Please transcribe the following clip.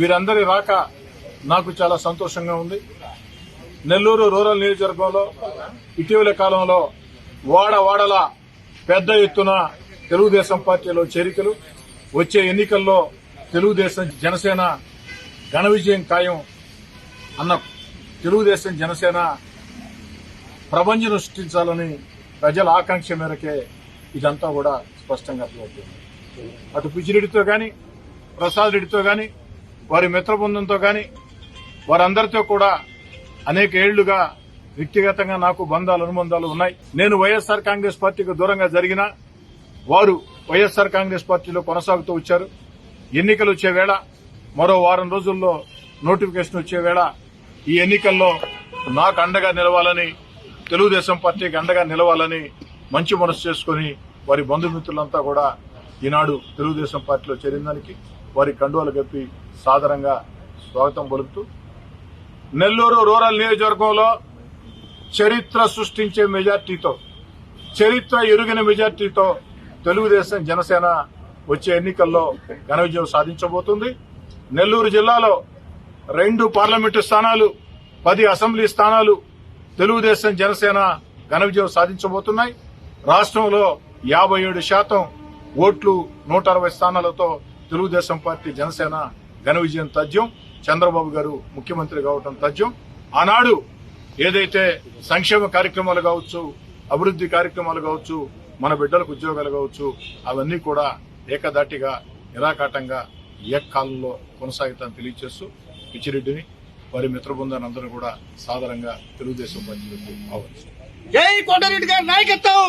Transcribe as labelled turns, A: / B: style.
A: వీరందరి రాక నాకు చాలా సంతోషంగా ఉంది. నెల్లూరు రూరల్ నియోజకవర్గంలో ఇటీవల కాలంలో వాడ వాడల పెద్ద ఎత్తున తెలుగుదేశం పార్టీలో చేరికలు. వచ్చే ఎన్నికల్లో తెలుగుదేశం జనసేన ఘన విజయం ఖాయం అన్న తెలుగుదేశం జనసేన ప్రపంచం సృష్టించాలని ప్రజల ఆకాంక్ష మేరకే ఇదంతా కూడా స్పష్టంగా అర్థమవుతుంది. అటు పిచ్చిరెడ్డితో కానీ ప్రసాద్ రెడ్డితో కానీ వారి మిత్ర బృందంతో వారందరితో కూడా అనేక ఏళ్ళుగా వ్యక్తిగతంగా నాకు బంధాలు అనుబంధాలు ఉన్నాయి. నేను వైఎస్ఆర్ కాంగ్రెస్ పార్టీకి దూరంగా జరిగిన వారు వైఎస్ఆర్ కాంగ్రెస్ పార్టీలో కొనసాగుతూ వచ్చారు. ఎన్నికలు వచ్చే వేళ మరో వారం రోజుల్లో నోటిఫికేషన్ వచ్చే వేళ ఈ ఎన్నికల్లో నాకు అండగా నిలవాలని తెలుగుదేశం పార్టీకి అండగా నిలవాలని మంచి మనసు చేసుకుని వారి బంధుమిత్రులంతా కూడా ఈనాడు తెలుగుదేశం పార్టీలో చేరిందానికి వారి కండువాలు కప్పి సాదరంగా స్వాగతం పలుకుతూ నెల్లూరు రూరల్ నియోజకవర్గంలో చరిత్ర సృష్టించే మెజార్టీతో చరిత్ర ఎరుగిన మెజార్టీతో తెలుగుదేశం జనసేన వచ్చే ఎన్నికల్లో ఘన విజయం సాధించబోతుంది. నెల్లూరు జిల్లాలో రెండు పార్లమెంటు స్థానాలు పది అసెంబ్లీ స్థానాలు తెలుగుదేశం జనసేన ఘన విజయం సాధించబోతున్నాయి. రాష్ట్రంలో యాభై ఏడు శాతం ఓట్లు నూట అరవై స్థానాలతో తెలుగుదేశం పార్టీ జనసేన ఘన విజయం తథ్యం. చంద్రబాబు గారు ముఖ్యమంత్రి కావటం తథ్యం. ఆనాడు ఏదైతే సంక్షేమ కార్యక్రమాలు కావచ్చు అభివృద్ధి కార్యక్రమాలు కావచ్చు మన బిడ్డలకు ఉద్యోగాలు కావచ్చు అవన్నీ కూడా ఏకదాటిగా నిరాకాటంగా ఏకాలంలో కొనసాగితాన్ని తెలియజేస్తూ పిచ్చిరెడ్డిని వారి మిత్ర బృందాన్ని అందరూ కూడా సాధారణంగా తెలుగుదేశం పార్టీలకు ఆహ్వానిస్తారు
B: జై కోటారెడ్డి గారి నాయకత్వం!